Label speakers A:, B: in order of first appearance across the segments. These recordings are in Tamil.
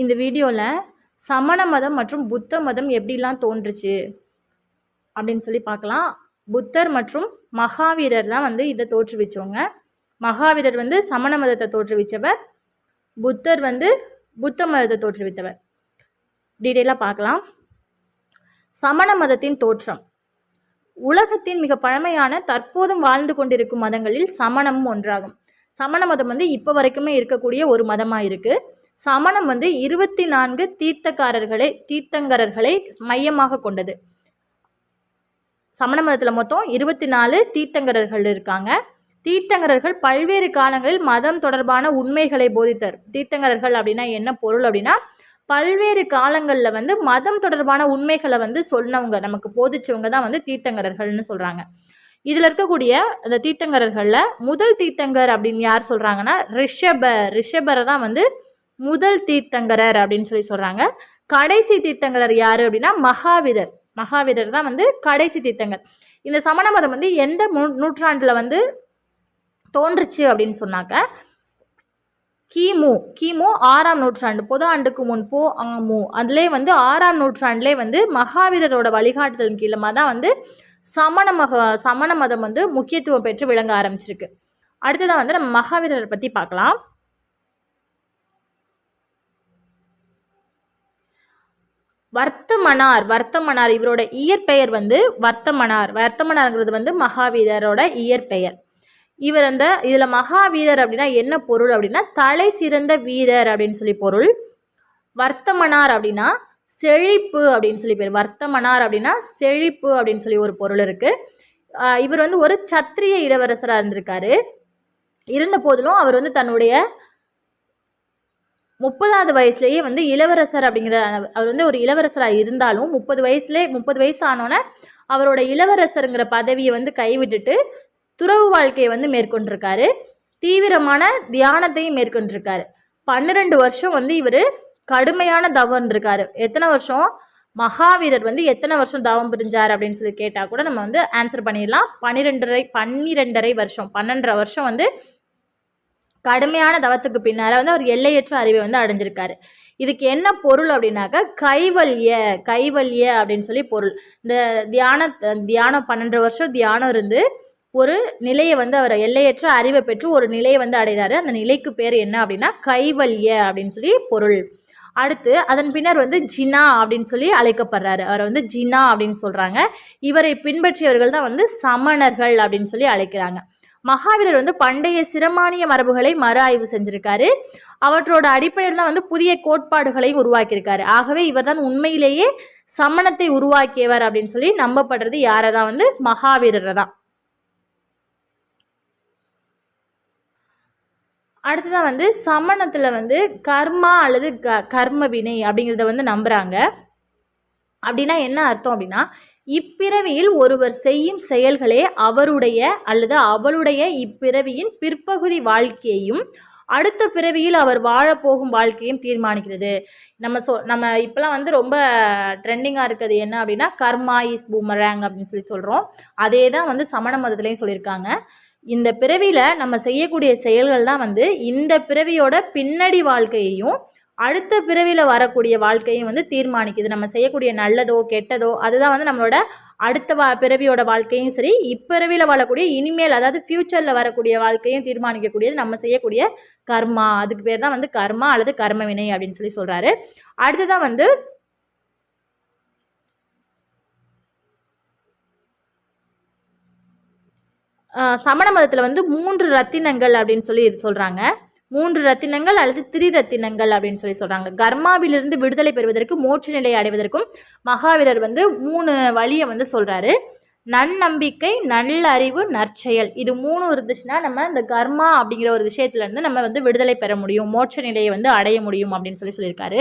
A: இந்த வீடியோவில் சமண மதம் மற்றும் புத்த மதம் எப்படிலாம் தோன்றுச்சு அப்படின்னு சொல்லி பார்க்கலாம். புத்தர் மற்றும் மகாவீரர் தான் வந்து இதை தோற்றுவிச்சவங்க. மகாவீரர் வந்து சமண மதத்தை தோற்றுவித்தவர் புத்தர் வந்து புத்த மதத்தை தோற்றுவித்தவர். டீட்டெயிலாக பார்க்கலாம். சமண மதத்தின் தோற்றம். உலகத்தின் மிக பழமையான தற்போதும் வாழ்ந்து கொண்டிருக்கும் மதங்களில் சமணமும் ஒன்றாகும். சமண மதம் வந்து இப்போ வரைக்குமே இருக்கக்கூடிய ஒரு மதமாக இருக்குது சமணம் வந்து இருபத்தி நான்கு தீர்த்தக்காரர்களை தீர்த்தங்கரர்களை மையமாக கொண்டது. சமண மதத்தில் மொத்தம் இருபத்தி நாலு தீர்த்தங்கரர்கள் இருக்காங்க. தீர்த்தங்கரர்கள் பல்வேறு காலங்களில் மதம் தொடர்பான உண்மைகளை போதித்தர். தீர்த்தங்கரர்கள் அப்படின்னா என்ன பொருள் அப்படின்னா பல்வேறு காலங்களில் வந்து மதம் தொடர்பான உண்மைகளை வந்து சொன்னவங்க நமக்கு போதிச்சவங்க தான் வந்து தீர்த்தங்கரர்கள்னு சொல்கிறாங்க இதில் இருக்கக்கூடிய அந்த தீர்த்தங்கரர்களில் முதல் தீர்த்தங்கர் அப்படின்னு யார் சொல்கிறாங்கன்னா ரிஷப ரிஷபரை தான் வந்து முதல் தீர்த்தங்கரர் அப்படின்னு சொல்லி சொல்கிறாங்க கடைசி தீர்த்தங்கரர் யார் அப்படின்னா மகாவீரர். மகாவீரர் தான் வந்து கடைசி தீர்த்தங்கர் இந்த சமண மதம் வந்து எந்த நூற்றாண்டில் வந்து தோன்றுச்சு அப்படின்னு சொன்னாக்க கிமு கிமு ஆறாம் நூற்றாண்டு பொது ஆண்டுக்கு முன் போ ஆமு அதிலே வந்து ஆறாம் நூற்றாண்டிலே வந்து மகாவீரரோட வழிகாட்டுதல் கீழமாக தான் வந்து சமண மக சமண மதம் வந்து முக்கியத்துவம் பெற்று விளங்க ஆரம்பிச்சிருக்கு. அடுத்ததான் வந்து நம்ம மகாவீரரை பற்றி பார்க்கலாம். வர்த்தமனார் வர்த்தமனார் இவரோட இயற்பெயர் வந்து வர்த்தமனார். வர்த்தமனார்ங்கிறது வந்து மகாவீரரோட இயற்பெயர். இவர் அந்த இதில் மகாவீரர் அப்படின்னா என்ன பொருள் அப்படின்னா தலை சிறந்த வீரர் அப்படின்னு சொல்லி பொருள். வர்த்தமனார் அப்படின்னா செழிப்பு அப்படின்னு சொல்லி பேர். வர்த்தமனார் அப்படின்னா செழிப்பு அப்படின்னு சொல்லி ஒரு பொருள் இருக்குது இவர் வந்து ஒரு சத்திரிய இளவரசராக இருந்திருக்காரு. இருந்த போதிலும் அவர் வந்து தன்னுடைய முப்பதாவது வயசுலேயே வந்து இளவரசர் அப்படிங்கிற அவர் வந்து ஒரு இளவரசராக இருந்தாலும் முப்பது வயசுலேயே முப்பது வயசு ஆனோன்னே அவரோட இளவரசருங்கிற பதவியை வந்து கைவிட்டுட்டு துறவு வாழ்க்கையை வந்து மேற்கொண்டிருக்காரு. தீவிரமான தியானத்தையும் மேற்கொண்டிருக்காரு. பன்னிரெண்டு வருஷம் வந்து இவர் கடுமையான தவம் இருக்காரு எத்தனை வருஷம்? மகாவீரர் வந்து எத்தனை வருஷம் தவம் புரிஞ்சார் அப்படின்னு சொல்லி கேட்டால் கூட நம்ம வந்து ஆன்சர் பண்ணிடலாம். பன்னிரெண்டரை பன்னிரெண்டரை வருஷம் பன்னெண்டரை வருஷம் வந்து கடுமையான தவத்துக்கு பின்னால் வந்து அவர் எல்லையற்ற அறிவை வந்து அடைஞ்சிருக்காரு. இதுக்கு என்ன பொருள் அப்படின்னாக்கா கைவல்ய கைவல்ய அப்படின்னு சொல்லி பொருள். இந்த தியான தியானம் பன்னெண்டு வருஷம் தியானம் இருந்து ஒரு நிலையை வந்து அவர் எல்லையற்ற அறிவை பெற்று ஒரு நிலையை வந்து அடைகிறாரு. அந்த நிலைக்கு பேர் என்ன அப்படின்னா கைவல்ய அப்படின்னு சொல்லி பொருள். அடுத்து அதன் பின்னர் வந்து ஜினா அப்படின்னு சொல்லி அழைக்கப்படுறாரு. அவரை வந்து ஜினா அப்படின்னு சொல்கிறாங்க இவரை பின்பற்றியவர்கள் தான் வந்து சமணர்கள் அப்படின்னு சொல்லி அழைக்கிறாங்க. மகாவீரர் வந்து பண்டைய சிரமானிய மரபுகளை மறு ஆய்வு செஞ்சுருக்காரு. அவற்றோட அடிப்படையில் தான் வந்து புதிய கோட்பாடுகளை உருவாக்கியிருக்காரு. ஆகவே இவர் தான் உண்மையிலேயே சமணத்தை உருவாக்கியவர் அப்படின்னு சொல்லி நம்பப்படுறது யாரை தான் வந்து? மகாவீரரை தான். அடுத்ததான் வந்து சமணத்தில் வந்து கர்மா அல்லது க கர்ம வினை அப்படிங்கிறத வந்து நம்புகிறாங்க அப்படின்னா என்ன அர்த்தம் அப்படின்னா இப்பிறவியில் ஒருவர் செய்யும் செயல்களே அவருடைய அல்லது அவளுடைய இப்பிறவியின் பிற்பகுதி வாழ்க்கையையும் அடுத்த பிறவியில் அவர் வாழப்போகும் வாழ்க்கையும் தீர்மானிக்கிறது. நம்ம சொ நம்ம இப்போலாம் வந்து ரொம்ப ட்ரெண்டிங்காக இருக்கிறது என்ன அப்படின்னா கர்மா இஸ் பூமரேங் அப்படின்னு சொல்லி சொல்கிறோம் அதே தான் வந்து சமண மதத்துலேயும் சொல்லியிருக்காங்க. இந்த பிறவியில் நம்ம செய்யக்கூடிய செயல்கள் தான் வந்து இந்த பிறவியோட பின்னடி வாழ்க்கையையும் அடுத்த பிறவியில் வரக்கூடிய வாழ்க்கையும் வந்து தீர்மானிக்குது. நம்ம செய்யக்கூடிய நல்லதோ கெட்டதோ அதுதான் வந்து நம்மளோட அடுத்த வா பிறவியோட வாழ்க்கையும் சரி இப்பிறவியில் வாழக்கூடிய இனிமேல் அதாவது ஃப்யூச்சரில் வரக்கூடிய வாழ்க்கையும் தீர்மானிக்கக்கூடியது நம்ம செய்யக்கூடிய கர்மா. அதுக்கு பேர் தான் வந்து கர்மா அல்லது கர்ம வினை அப்படின்னு சொல்லி சொல்கிறாரு அடுத்ததான் வந்து சமண மதத்தில் வந்து மூன்று ரத்தினங்கள் அப்படின்னு சொல்லி சொல்கிறாங்க மூன்று ரத்தினங்கள் அல்லது திரி ரத்தினங்கள் அப்படின்னு சொல்லி சொல்கிறாங்க கர்மாவிலிருந்து விடுதலை பெறுவதற்கு மோட்ச நிலை அடைவதற்கும் மகாவீரர் வந்து மூணு வழியை வந்து சொல்கிறாரு நன்னம்பிக்கை நல்லறிவு நற்செயல். இது மூணும் இருந்துச்சுன்னா நம்ம இந்த கர்மா அப்படிங்கிற ஒரு விஷயத்துலேருந்து நம்ம வந்து விடுதலை பெற முடியும் மோட்ச நிலையை வந்து அடைய முடியும் அப்படின்னு சொல்லி சொல்லியிருக்காரு.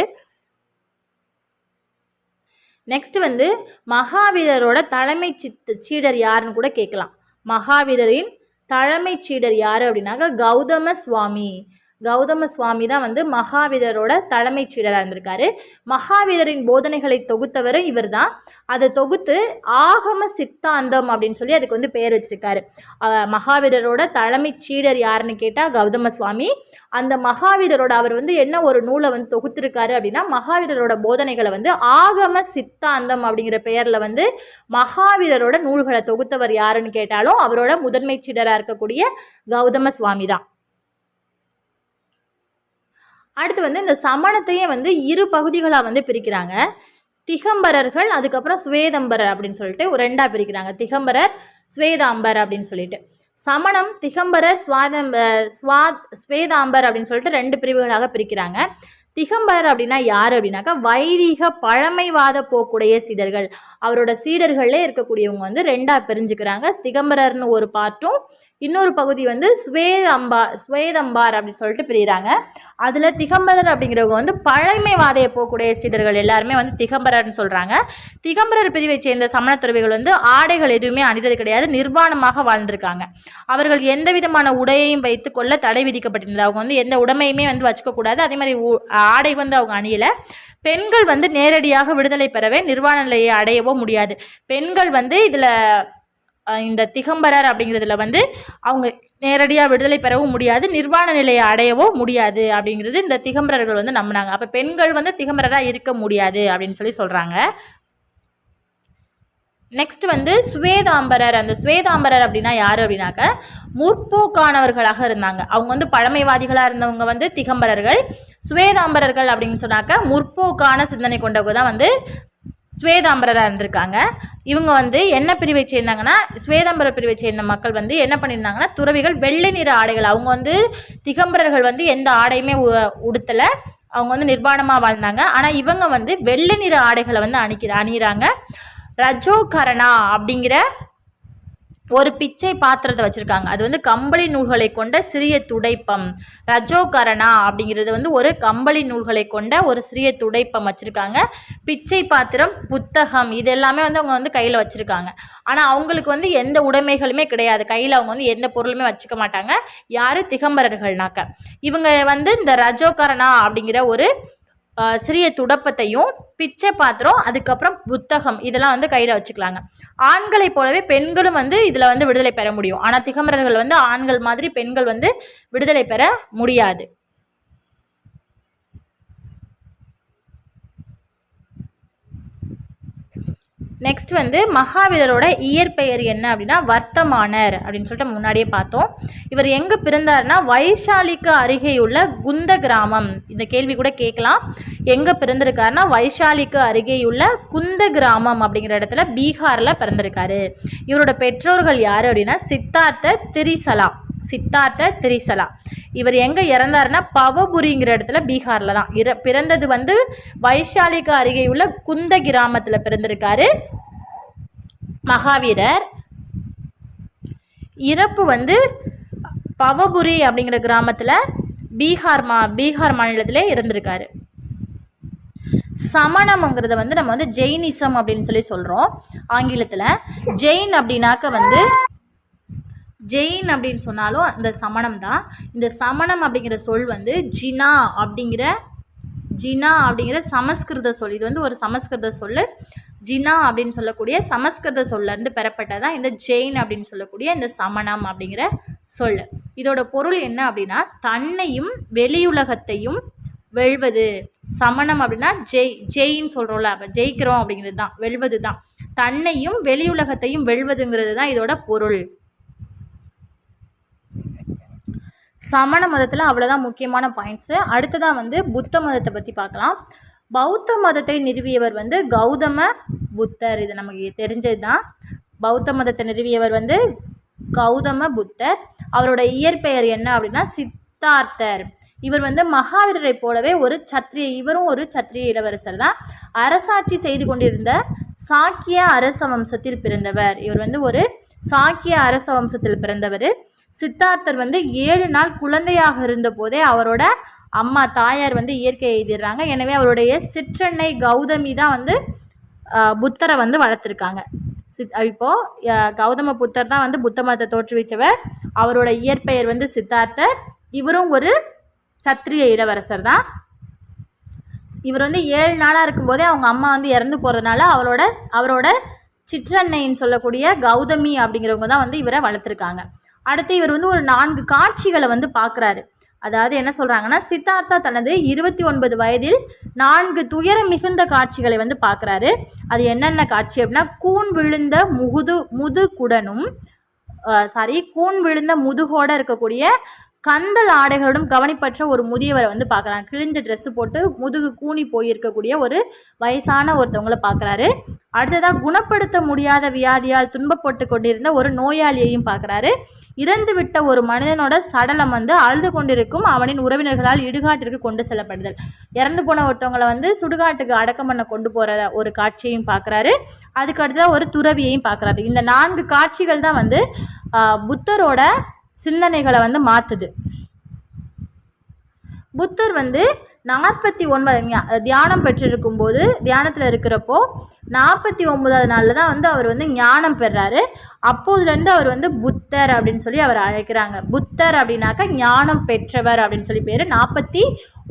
A: நெக்ஸ்ட் வந்து மகாவீரரோட தலைமை சித்த சீடர் யாருன்னு கூட கேட்கலாம். மகாவீரரின் தலைமை சீடர் யார் அப்படின்னாக்க கௌதம சுவாமி. கௌதம சுவாமி தான் வந்து மகாவீரரோட தலைமைச் சீடராக இருந்திருக்காரு. மகாவீரரின் போதனைகளை தொகுத்தவர் இவர் தான் அதை தொகுத்து ஆகம சித்தாந்தம் அப்படின்னு சொல்லி அதுக்கு வந்து பெயர் வச்சிருக்காரு. மகாவீரரோட தலைமைச் சீடர் யாருன்னு கேட்டால் கௌதம சுவாமி அந்த மகாவீரரோட அவர் வந்து என்ன ஒரு நூலை வந்து தொகுத்திருக்காரு அப்படின்னா மகாவீரரோட போதனைகளை வந்து ஆகம சித்தாந்தம் அப்படிங்கிற பெயரில் வந்து மகாவீரரோட நூல்களை தொகுத்தவர் யாருன்னு கேட்டாலும் அவரோட முதன்மை சீடராக இருக்கக்கூடிய கௌதம சுவாமி தான். அடுத்து வந்து இந்த சமணத்தையே வந்து இரு பகுதிகளாக வந்து பிரிக்கிறாங்க. திகம்பரர்கள் அதுக்கப்புறம் சுவேதம்பரர் அப்படின்னு சொல்லிட்டு ரெண்டாக பிரிக்கிறாங்க. திகம்பரர் ஸ்வேதாம்பர் அப்படின்னு சொல்லிட்டு. சமணம் திகம்பரர் சுவாதம்ப ஸ்வாத் ஸ்வேதாம்பர் அப்படின்னு சொல்லிட்டு ரெண்டு பிரிவுகளாக பிரிக்கிறாங்க. திகம்பரர் அப்படின்னா யார் அப்படின்னாக்கா வைதிக பழமைவாத போக்குடைய சீடர்கள். அவரோட சீடர்களே இருக்கக்கூடியவங்க வந்து ரெண்டாக பிரிஞ்சுக்கிறாங்க. திகம்பரர்னு ஒரு பார்ட்டும் இன்னொரு பகுதி வந்து ஸ்வேதம்பா ஸ்வேதம்பார் அப்படின்னு சொல்லிட்டு பிரிகிறாங்க அதில் திகம்பரர் அப்படிங்கிறவங்க வந்து பழமைவாதையை போகக்கூடிய சீடர்கள் எல்லாருமே வந்து திகம்பரர்னு சொல்கிறாங்க திகம்பரர் பிரிவை சேர்ந்த சமண துறவிகள் வந்து ஆடைகள் எதுவுமே அணிந்தது கிடையாது நிர்வாணமாக வாழ்ந்திருக்காங்க. அவர்கள் எந்த விதமான உடையையும் வைத்து கொள்ள தடை விதிக்கப்பட்டிருந்தது. அவங்க வந்து எந்த உடமையுமே வந்து வச்சுக்கக்கூடாது அதே மாதிரி உ- ஆடை வந்து அவங்க அணியலை. பெண்கள் வந்து நேரடியாக விடுதலை பெறவே நிர்வாண நிலையை அடையவோ முடியாது. பெண்கள் வந்து இதில் இந்த திகம்பரர் அப்படிங்கிறதுல வந்து அவங்க நேரடியாக விடுதலை பெறவும் முடியாது நிர்வாண நிலையை அடையவோ முடியாது அப்படிங்கிறது இந்த திகம்பரர்கள் வந்து நம்பினாங்க. அப்போ பெண்கள் வந்து திகம்பரராக இருக்க முடியாது அப்படின்னு சொல்லி சொல்கிறாங்க நெக்ஸ்ட் வந்து சுவேதாம்பரர். அந்த சுவேதாம்பரர் அப்படின்னா யார் அப்படின்னாக்க முற்போக்கானவர்களாக இருந்தாங்க. அவங்க வந்து பழமைவாதிகளாக இருந்தவங்க வந்து திகம்பரர்கள். சுவேதாம்பரர்கள் அப்படின்னு சொன்னாக்க முற்போக்கான சிந்தனை கொண்டவங்க தான் வந்து ஸ்வேதாம்பரராக இருந்திருக்காங்க. இவங்க வந்து என்ன பிரிவை சேர்ந்தாங்கன்னா ஸ்வேதாம்பர பிரிவை சேர்ந்த மக்கள் வந்து என்ன பண்ணியிருந்தாங்கன்னா துறவிகள் வெள்ளை நிற ஆடைகள் அவங்க வந்து திகம்பரர்கள் வந்து எந்த ஆடையுமே உ- உடுத்தலை. அவங்க வந்து நிர்வாணமாக வாழ்ந்தாங்க. ஆனால் இவங்க வந்து வெள்ளை நிற ஆடைகளை வந்து அணிக்கிற அணிகிறாங்க ரஜோகரணா அப்படிங்கிற ஒரு பிச்சை பாத்திரத்தை வச்சுருக்காங்க. அது வந்து கம்பளி நூல்களை கொண்ட சிறிய துடைப்பம். ரஜோகரணா அப்படிங்கிறது வந்து ஒரு கம்பளி நூல்களை கொண்ட ஒரு சிறிய துடைப்பம் வச்சுருக்காங்க. பிச்சை பாத்திரம் புத்தகம் இது எல்லாமே வந்து அவங்க வந்து கையில் வச்சுருக்காங்க. ஆனால் அவங்களுக்கு வந்து எந்த உடைமைகளுமே கிடையாது. கையில் அவங்க வந்து எந்த பொருளுமே வச்சுக்க மாட்டாங்க. யார் திகம்பரர்கள்னாக்க. இவங்க வந்து இந்த ரஜோகரணா அப்படிங்கிற ஒரு சிறிய துடப்பத்தையும் பிச்சை பாத்திரம் அதுக்கப்புறம் புத்தகம் இதெல்லாம் வந்து கையில் வச்சுக்கலாங்க. ஆண்களை போலவே பெண்களும் வந்து இதில் வந்து விடுதலை பெற முடியும். ஆனால் திகமரர்கள் வந்து ஆண்கள் மாதிரி பெண்கள் வந்து விடுதலை பெற முடியாது. நெக்ஸ்ட் வந்து மகாவீரரோட இயற்பெயர் என்ன அப்படின்னா வர்த்தமானர் அப்படின்னு சொல்லிட்டு முன்னாடியே பார்த்தோம். இவர் எங்கே பிறந்தார்னா வைஷாலிக்கு அருகேயுள்ள குந்த கிராமம். இந்த கேள்வி கூட கேட்கலாம். எங்கே பிறந்திருக்காருனா வைஷாலிக்கு அருகேயுள்ள குந்த கிராமம் அப்படிங்கிற இடத்துல பீகாரில் பிறந்திருக்காரு. இவரோட பெற்றோர்கள் யார் அப்படின்னா சித்தார்த்த திரிசலா. சித்தார்த்த திரிசலா. இவர் எங்கே இறந்தாருன்னா பவபுரிங்கிற இடத்துல பீகாரில் தான். இற பிறந்தது வந்து வைஷாலிக்கு அருகே உள்ள குந்த கிராமத்தில் பிறந்திருக்காரு மகாவீரர். இறப்பு வந்து பவபுரி அப்படிங்கிற கிராமத்தில் பீகார் மா பீகார் மாநிலத்திலே இருந்திருக்காரு. சமணம்ங்கிறத வந்து நம்ம வந்து ஜெயினிசம் அப்படின்னு சொல்லி சொல்கிறோம் ஆங்கிலத்தில். ஜெயின் அப்படின்னாக்க வந்து ஜெயின் அப்படின்னு சொன்னாலும் அந்த சமணம் தான். இந்த சமணம் அப்படிங்கிற சொல் வந்து ஜினா அப்படிங்கிற ஜினா அப்படிங்கிற சமஸ்கிருத சொல். இது வந்து ஒரு சமஸ்கிருத சொல் ஜினா அப்படின்னு சொல்லக்கூடிய சமஸ்கிருத சொல்லேருந்து பெறப்பட்டதான் இந்த ஜெயின் அப்படின்னு சொல்லக்கூடிய இந்த சமணம் அப்படிங்கிற சொல் இதோட பொருள் என்ன அப்படின்னா தன்னையும் வெளியுலகத்தையும் வெல்வது. சமணம் அப்படின்னா ஜெய் ஜெயின்னு சொல்கிறோம்ல அப்போ ஜெயிக்கிறோம் அப்படிங்கிறது தான் வெல்வது தான். தன்னையும் வெளியுலகத்தையும் வெல்வதுங்கிறது தான் இதோட பொருள். சமண மதத்தில் அவ்வளோதான் முக்கியமான பாயிண்ட்ஸு அடுத்ததாக வந்து புத்த மதத்தை பற்றி பார்க்கலாம். பௌத்த மதத்தை நிறுவியவர் வந்து கௌதம புத்தர். இது நமக்கு தெரிஞ்சது தான் பௌத்த மதத்தை நிறுவியவர் வந்து கௌதம புத்தர். அவரோட இயற்பெயர் என்ன அப்படின்னா சித்தார்த்தர். இவர் வந்து மகாவீரரை போலவே ஒரு சத்திரிய இவரும் ஒரு சத்திரிய இளவரசர் தான். அரசாட்சி செய்து கொண்டிருந்த சாக்கிய அரச வம்சத்தில் பிறந்தவர். இவர் வந்து ஒரு சாக்கிய அரச வம்சத்தில் பிறந்தவர். சித்தார்த்தர் வந்து ஏழு நாள் குழந்தையாக இருந்தபோதே அவரோட அம்மா தாயார் வந்து இயற்கையை எழுதிடுறாங்க. எனவே அவருடைய சிற்றன்னை கௌதமி தான் வந்து புத்தரை வந்து வளர்த்துருக்காங்க. சித் இப்போது கௌதம புத்தர் தான் வந்து புத்த மதத்தை தோற்றுவிச்சவர் அவரோட இயற்பெயர் வந்து சித்தார்த்தர். இவரும் ஒரு சத்திரிய இளவரசர் தான். இவர் வந்து ஏழு நாளாக இருக்கும்போதே அவங்க அம்மா வந்து இறந்து போகிறதுனால அவரோட அவரோட சிற்றன்னைன்னு சொல்லக்கூடிய கௌதமி அப்படிங்கிறவங்க தான் வந்து இவரை வளர்த்துருக்காங்க. அடுத்து இவர் வந்து ஒரு நான்கு காட்சிகளை வந்து பார்க்குறாரு. அதாவது என்ன சொல்கிறாங்கன்னா சித்தார்த்தா தனது இருபத்தி ஒன்பது வயதில் நான்கு துயரம் மிகுந்த காட்சிகளை வந்து பார்க்குறாரு. அது என்னென்ன காட்சி அப்படின்னா கூன் விழுந்த முகுது முதுகுடனும் சாரி கூன் விழுந்த முதுகோட இருக்கக்கூடிய கந்தல் ஆடைகளுடன் கவனிப்பற்ற ஒரு முதியவரை வந்து பார்க்குறாங்க. கிழிஞ்ச ட்ரெஸ்ஸு போட்டு முதுகு கூனி போயிருக்கக்கூடிய ஒரு வயசான ஒருத்தவங்களை பார்க்குறாரு. அடுத்ததாக குணப்படுத்த முடியாத வியாதியால் துன்பப்பட்டு கொண்டிருந்த ஒரு நோயாளியையும் பார்க்குறாரு. இறந்து விட்ட ஒரு மனிதனோட சடலம் வந்து அழுது கொண்டிருக்கும் அவனின் உறவினர்களால் இடுகாட்டிற்கு கொண்டு செல்லப்படுதல். இறந்து போன ஒருத்தவங்களை வந்து சுடுகாட்டுக்கு அடக்கம் பண்ண கொண்டு போகிற ஒரு காட்சியையும் பார்க்குறாரு. அதுக்கு ஒரு துறவியையும் பார்க்குறாரு. இந்த நான்கு காட்சிகள் தான் வந்து புத்தரோட சிந்தனைகளை வந்து மாற்றுது புத்தர் வந்து நாற்பத்தி ஒன்பது தியானம் பெற்றிருக்கும் போது தியானத்தில் இருக்கிறப்போ நாற்பத்தி ஒன்பதாவது நாளில் தான் வந்து அவர் வந்து ஞானம் பெறாரு. அப்போதுலேருந்து அவர் வந்து புத்தர் அப்படின்னு சொல்லி அவர் அழைக்கிறாங்க. புத்தர் அப்படின்னாக்கா ஞானம் பெற்றவர் அப்படின்னு சொல்லி பேர் நாற்பத்தி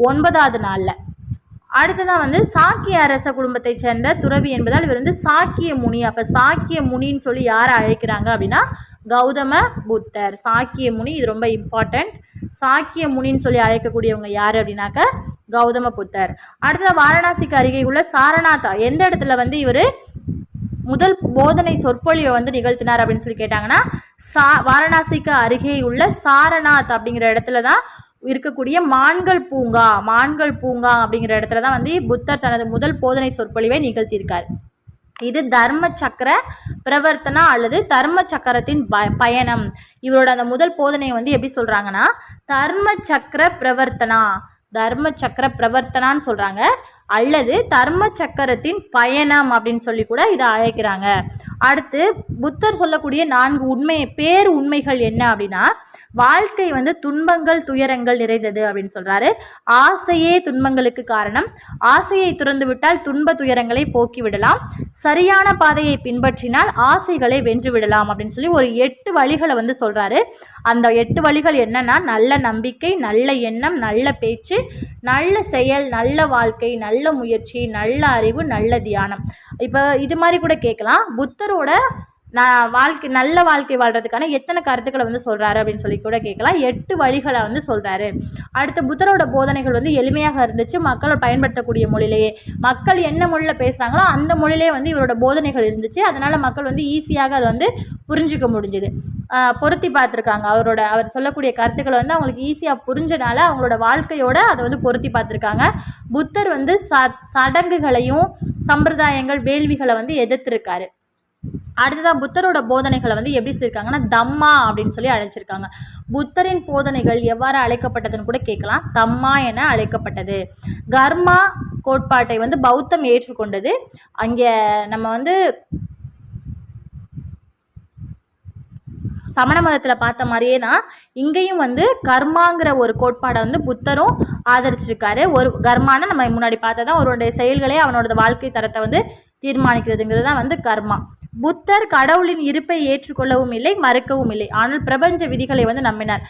A: ஒன்பதாவது நாளில். அடுத்ததான் வந்து சாக்கிய அரச குடும்பத்தைச் சேர்ந்த துறவி என்பதால் இவர் வந்து சாக்கிய முனி. அப்போ சாக்கிய முனின்னு சொல்லி யாரை அழைக்கிறாங்க அப்படின்னா கௌதம புத்தர். சாக்கிய முனி இது ரொம்ப இம்பார்ட்டண்ட் சாக்கிய முனின்னு சொல்லி அழைக்கக்கூடியவங்க யார் அப்படின்னாக்க கௌதம புத்தர். அடுத்தது வாரணாசிக்கு அருகே உள்ள சாரநாதா. எந்த இடத்துல வந்து இவர் முதல் போதனை சொற்பொழிவை வந்து நிகழ்த்தினார் அப்படின்னு சொல்லி கேட்டாங்கன்னா சா வாரணாசிக்கு அருகே உள்ள சாரநாத் அப்படிங்கிற இடத்துல தான் இருக்கக்கூடிய மான்கள் பூங்கா மான்கள் பூங்கா அப்படிங்கிற இடத்துல தான் வந்து புத்தர் தனது முதல் போதனை சொற்பொழிவை நிகழ்த்தியிருக்கார். இது தர்ம சக்கர பிரவர்த்தனா அல்லது தர்ம சக்கரத்தின் ப பயணம். இவரோட அந்த முதல் போதனையை வந்து எப்படி சொல்கிறாங்கன்னா தர்ம சக்கர பிரவர்த்தனா. தர்ம சக்கர பிரவர்த்தனான்னு சொல்கிறாங்க அல்லது தர்ம சக்கரத்தின் பயணம் அப்படின்னு சொல்லி கூட இதை அழைக்கிறாங்க. அடுத்து புத்தர் சொல்லக்கூடிய நான்கு உண்மை பேர் உண்மைகள் என்ன அப்படின்னா வாழ்க்கை வந்து துன்பங்கள் துயரங்கள் நிறைந்தது அப்படின்னு சொல்கிறாரு ஆசையே துன்பங்களுக்கு காரணம். ஆசையை துறந்து விட்டால் துன்ப துயரங்களை போக்கிவிடலாம் சரியான பாதையை பின்பற்றினால் ஆசைகளை வென்று விடலாம் அப்படின்னு சொல்லி ஒரு எட்டு வழிகளை வந்து சொல்கிறாரு அந்த எட்டு வழிகள் என்னன்னா நல்ல நம்பிக்கை நல்ல எண்ணம் நல்ல பேச்சு நல்ல செயல் நல்ல வாழ்க்கை நல்ல முயற்சி நல்ல அறிவு நல்ல தியானம். இப்போ இது மாதிரி கூட கேட்கலாம். புத்தர் புத்தரோட நான் வாழ்க்கை நல்ல வாழ்க்கை வாழ்கிறதுக்கான எத்தனை கருத்துக்களை வந்து சொல்கிறாரு அப்படின்னு சொல்லி கூட கேட்கலாம். எட்டு வழிகளை வந்து சொல்கிறாரு அடுத்த புத்தரோட போதனைகள் வந்து எளிமையாக இருந்துச்சு. மக்கள் பயன்படுத்தக்கூடிய மொழியிலேயே மக்கள் என்ன மொழியில் பேசுகிறாங்களோ அந்த மொழியிலே வந்து இவரோட போதனைகள் இருந்துச்சு. அதனால் மக்கள் வந்து ஈஸியாக அதை வந்து புரிஞ்சிக்க முடிஞ்சுது. பொருத்தி பார்த்துருக்காங்க. அவரோட அவர் சொல்லக்கூடிய கருத்துக்களை வந்து அவங்களுக்கு ஈஸியாக புரிஞ்சனால அவங்களோட வாழ்க்கையோட அதை வந்து பொருத்தி பார்த்துருக்காங்க. புத்தர் வந்து ச சடங்குகளையும் சம்பிரதாயங்கள் வேள்விகளை வந்து எதிர்த்திருக்காரு. அடுத்ததாக புத்தரோட போதனைகளை வந்து எப்படி சொல்லியிருக்காங்கன்னா தம்மா அப்படின்னு சொல்லி அழைச்சிருக்காங்க. புத்தரின் போதனைகள் எவ்வாறு அழைக்கப்பட்டதுன்னு கூட கேட்கலாம். தம்மா என அழைக்கப்பட்டது. கர்மா கோட்பாட்டை வந்து பௌத்தம் ஏற்றுக்கொண்டது. அங்கே நம்ம வந்து சமண மதத்தில் பார்த்த மாதிரியே தான் இங்கேயும் வந்து கர்மாங்கிற ஒரு கோட்பாடை வந்து புத்தரும் ஆதரிச்சிருக்காரு. ஒரு கர்மான நம்ம முன்னாடி பார்த்தா தான் செயல்களே அவனோட வாழ்க்கை தரத்தை வந்து தீர்மானிக்கிறதுங்கிறது தான் வந்து கர்மா. புத்தர் கடவுளின் இருப்பை ஏற்றுக்கொள்ளவும் இல்லை மறுக்கவும் இல்லை. ஆனால் பிரபஞ்ச விதிகளை வந்து நம்பினார்.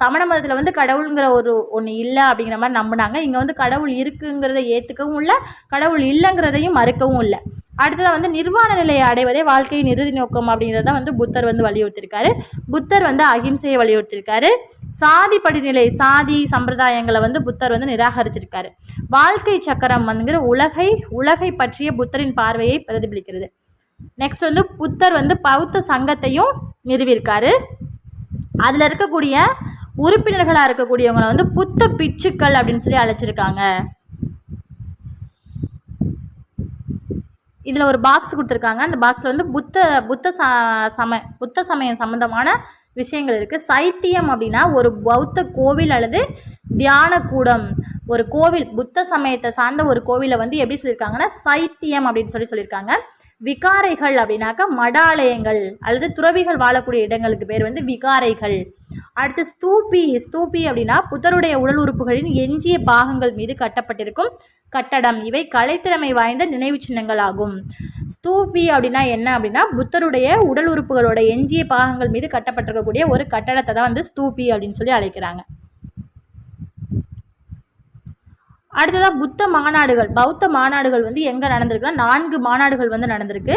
A: சமண மதத்தில் வந்து கடவுளுங்கிற ஒரு ஒன்று இல்லை அப்படிங்கிற மாதிரி நம்பினாங்க. இங்கே வந்து கடவுள் இருக்குங்கிறத ஏற்றுக்கவும் இல்லை கடவுள் இல்லைங்கிறதையும் மறுக்கவும் இல்லை. அடுத்ததாக வந்து நிர்வாண நிலையை அடைவதே வாழ்க்கையின் இறுதி நோக்கம் அப்படிங்கிறத வந்து புத்தர் வந்து வலியுறுத்திருக்காரு. புத்தர் வந்து அகிம்சையை வலியுறுத்திருக்காரு. சாதி படிநிலை சாதி சம்பிரதாயங்களை வந்து புத்தர் வந்து நிராகரிச்சிருக்காரு. வாழ்க்கை சக்கரம் வந்துங்கிற உலகை உலகை பற்றிய புத்தரின் பார்வையை பிரதிபலிக்கிறது. நெக்ஸ்ட் வந்து புத்தர் வந்து பௌத்த சங்கத்தையும் நிறுவியிருக்காரு. அதில் இருக்கக்கூடிய உறுப்பினர்களாக இருக்கக்கூடியவங்களை வந்து புத்த பிச்சுக்கள் அப்படின்னு சொல்லி அழைச்சிருக்காங்க. இதில் ஒரு பாக்ஸ் கொடுத்துருக்காங்க. அந்த பாக்ஸில் வந்து புத்த புத்த சம புத்த சமயம் சம்மந்தமான விஷயங்கள் இருக்குது சைத்தியம் அப்படின்னா ஒரு பௌத்த கோவில் அல்லது தியான கூடம் ஒரு கோவில் புத்த சமயத்தை சார்ந்த ஒரு கோவிலை வந்து எப்படி சொல்லியிருக்காங்கன்னா சைத்தியம் அப்படின்னு சொல்லி சொல்லியிருக்காங்க. விகாரைகள் அப்படின்னாக்கா மடாலயங்கள் அல்லது துறவிகள் வாழக்கூடிய இடங்களுக்கு பேர் வந்து விகாரைகள். அடுத்து ஸ்தூபி ஸ்தூபி அப்படின்னா புத்தருடைய உடல் உறுப்புகளின் எஞ்சிய பாகங்கள் மீது கட்டப்பட்டிருக்கும் கட்டடம். இவை கலைத்திறமை வாய்ந்த நினைவு சின்னங்கள் ஆகும். ஸ்தூபி அப்படின்னா என்ன அப்படின்னா புத்தருடைய உடல் உறுப்புகளோட எஞ்சிய பாகங்கள் மீது கட்டப்பட்டிருக்கக்கூடிய ஒரு கட்டடத்தை தான் வந்து ஸ்தூபி அப்படின்னு சொல்லி அழைக்கிறாங்க. அடுத்ததாக புத்த மாநாடுகள். பௌத்த மாநாடுகள் வந்து எங்கே நடந்திருக்குன்னா நான்கு மாநாடுகள் வந்து நடந்திருக்கு.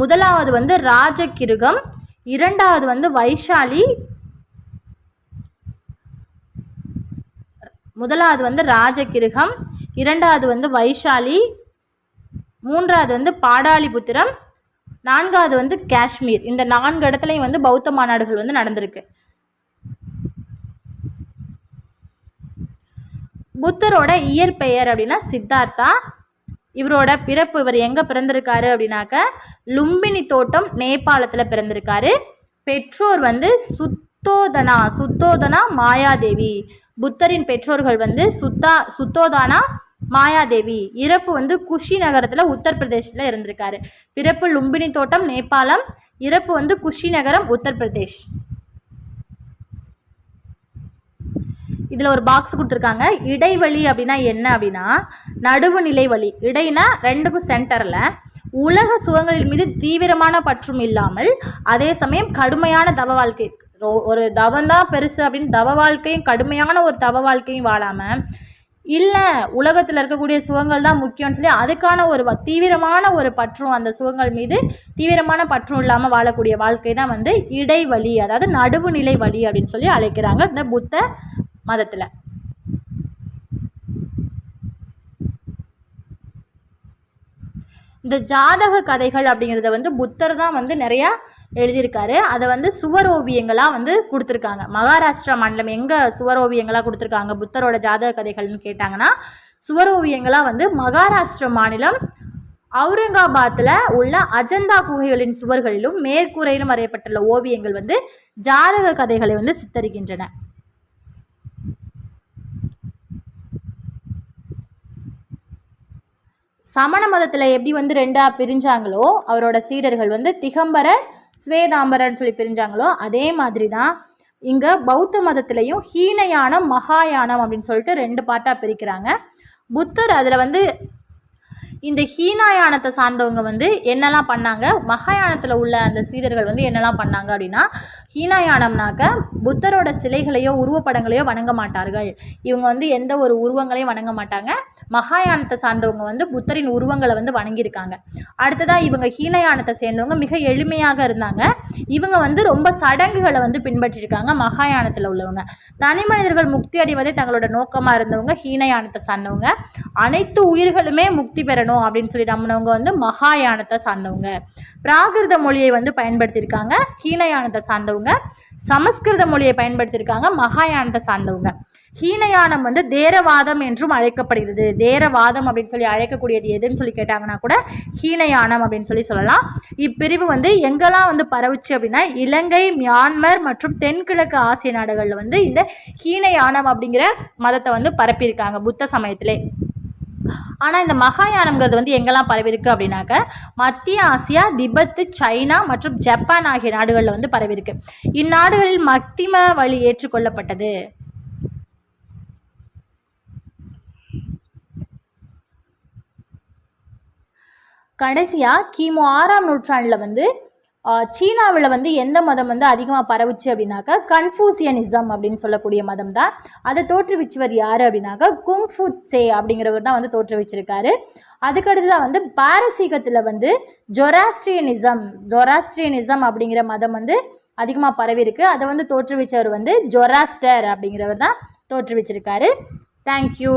A: முதலாவது வந்து ராஜகிருகம். இரண்டாவது வந்து வைஷாலி. முதலாவது வந்து ராஜகிருகம். இரண்டாவது வந்து வைஷாலி. மூன்றாவது வந்து பாடாலிபுத்திரம் நான்காவது வந்து காஷ்மீர். இந்த நான்கு இடத்துலையும் வந்து பௌத்த மாநாடுகள் வந்து நடந்திருக்கு. புத்தரோட இயற்பெயர் அப்படின்னா சித்தார்த்தா. இவரோட பிறப்பு இவர் எங்கே பிறந்திருக்காரு அப்படின்னாக்க லும்பினி தோட்டம் நேபாளத்தில் பிறந்திருக்காரு. பெற்றோர் வந்து சுத்தோதனா சுத்தோதனா மாயாதேவி. புத்தரின் பெற்றோர்கள் வந்து சுத்தா சுத்தோதானா மாயாதேவி. இறப்பு வந்து குஷி நகரத்தில் உத்தரப்பிரதேசத்தில் இருந்திருக்காரு. பிறப்பு லும்பினி தோட்டம் நேபாளம். இறப்பு வந்து குஷி நகரம் உத்தரப்பிரதேஷ். இதில் ஒரு பாக்ஸ் கொடுத்துருக்காங்க. இடைவெளி அப்படின்னா என்ன அப்படின்னா நடுவு நிலை வழி இடைனா ரெண்டுக்கும் சென்டரில் உலக சுகங்களின் மீது தீவிரமான பற்றும் இல்லாமல் அதே சமயம் கடுமையான தவ வாழ்க்கை. ரொ- ஒரு தவந்தான் பெருசு அப்படின்னு தவ வாழ்க்கையும் கடுமையான ஒரு தவ வாழ்க்கையும் வாழாமல் இல்லை உலகத்தில் இருக்கக்கூடிய சுகங்கள் தான் முக்கியம்னு சொல்லி அதுக்கான ஒரு தீவிரமான ஒரு பற்றும் அந்த சுகங்கள் மீது தீவிரமான பற்றும் இல்லாமல் வாழக்கூடிய வாழ்க்கை தான் வந்து இடைவழி அதாவது நடுவுநிலை வழி அப்படின்னு சொல்லி அழைக்கிறாங்க. இந்த புத்த மதத்தில். இந்த ஜாதக கதைகள் அப்படிங்கிறத வந்து புத்தர் தான் வந்து நிறையா எழுதியிருக்காரு. அதை வந்து சுவரோவியங்களாக வந்து கொடுத்துருக்காங்க. மகாராஷ்டிரா மாநிலம் எங்கே சுவரோவியங்களாக கொடுத்துருக்காங்க புத்தரோட ஜாதக கதைகள்னு கேட்டாங்கன்னா சுவரோவியங்களாக வந்து மகாராஷ்டிரா மாநிலம் அவுரங்காபாத்தில் உள்ள அஜந்தா குகைகளின் சுவர்களிலும் மேற்கூரையிலும் வரையப்பட்டுள்ள ஓவியங்கள் வந்து ஜாதக கதைகளை வந்து சித்தரிக்கின்றன. சமண மதத்தில் எப்படி வந்து ரெண்டாக பிரிஞ்சாங்களோ அவரோட சீடர்கள் வந்து திகம்பரர் ஸ்வேதாம்பரர்னு சொல்லி பிரிஞ்சாங்களோ அதே மாதிரி தான் இங்கே பௌத்த மதத்திலையும் ஹீனயானம் மகாயானம் அப்படின்னு சொல்லிட்டு ரெண்டு பாட்டாக பிரிக்கிறாங்க. புத்தர் அதில் வந்து இந்த ஹீனாயானத்தை சார்ந்தவங்க வந்து என்னெல்லாம் பண்ணாங்க மகாயானத்தில் உள்ள அந்த சீடர்கள் வந்து என்னெல்லாம் பண்ணாங்க அப்படின்னா ஹீனாயானம்னாக்க புத்தரோட சிலைகளையோ உருவப்படங்களையோ வணங்க மாட்டார்கள். இவங்க வந்து எந்த ஒரு உருவங்களையும் வணங்க மாட்டாங்க. மகாயானத்தை சார்ந்தவங்க வந்து புத்தரின் உருவங்களை வந்து வணங்கியிருக்காங்க. அடுத்ததாக இவங்க ஹீனயானத்தை சேர்ந்தவங்க மிக எளிமையாக இருந்தாங்க. இவங்க வந்து ரொம்ப சடங்குகளை வந்து பின்பற்றிருக்காங்க மகாயானத்தில் உள்ளவங்க. தனி மனிதர்கள் முக்தி அடைவதே தங்களோட நோக்கமாக இருந்தவங்க ஹீனயானத்தை சார்ந்தவங்க. அனைத்து உயிர்களுமே முக்தி பெறணும் அப்படின்னு சொல்லி நம்பினவங்க வந்து மகாயானத்தை சார்ந்தவங்க. பிராகிருத மொழியை வந்து பயன்படுத்தியிருக்காங்க ஹீனயானத்தை சார்ந்தவங்க. சமஸ்கிருத மொழியை பயன்படுத்தியிருக்காங்க மகாயானத்தை சார்ந்தவங்க. ஹீனயானம் வந்து தேரவாதம் என்றும் அழைக்கப்படுகிறது. தேரவாதம் அப்படின்னு சொல்லி அழைக்கக்கூடியது எதுன்னு சொல்லி கேட்டாங்கன்னா கூட ஹீனயானம் அப்படின்னு சொல்லி சொல்லலாம். இப்பிரிவு வந்து எங்கெல்லாம் வந்து பரவுச்சு அப்படின்னா இலங்கை மியான்மர் மற்றும் தென்கிழக்கு ஆசிய நாடுகளில் வந்து இந்த ஹீனயானம் அப்படிங்கிற மதத்தை வந்து பரப்பியிருக்காங்க புத்த சமயத்திலே. ஆனால் இந்த மகாயானம்ங்கிறது வந்து எங்கெல்லாம் பரவிருக்கு அப்படின்னாக்க மத்திய ஆசியா திபெத்து சைனா மற்றும் ஜப்பான் ஆகிய நாடுகளில் வந்து பரவிருக்கு இந்நாடுகளில் மத்திம வழி ஏற்றுக்கொள்ளப்பட்டது. கடைசியாக கிமு ஆறாம் நூற்றாண்டில் வந்து சீனாவில் வந்து எந்த மதம் வந்து அதிகமாக பரவுச்சு அப்படின்னாக்கா கன்ஃபூசியனிசம் அப்படின்னு சொல்லக்கூடிய மதம் தான். அதை தோற்றுவிச்சவர் யார் அப்படின்னாக்கா குங்ஃபு சே அப்படிங்கிறவர் தான் வந்து தோற்றுவிச்சிருக்காரு. அதுக்கடுத்து தான் வந்து பாரசீகத்தில் வந்து ஜொராஸ்ட்ரியனிசம் ஜொராஸ்ட்ரியனிசம் அப்படிங்கிற மதம் வந்து அதிகமாக பரவிருக்கு அதை வந்து தோற்றுவிச்சவர் வந்து ஜொராஸ்டர் அப்படிங்கிறவர் தான் தோற்றுவிச்சிருக்காரு. தேங்க்யூ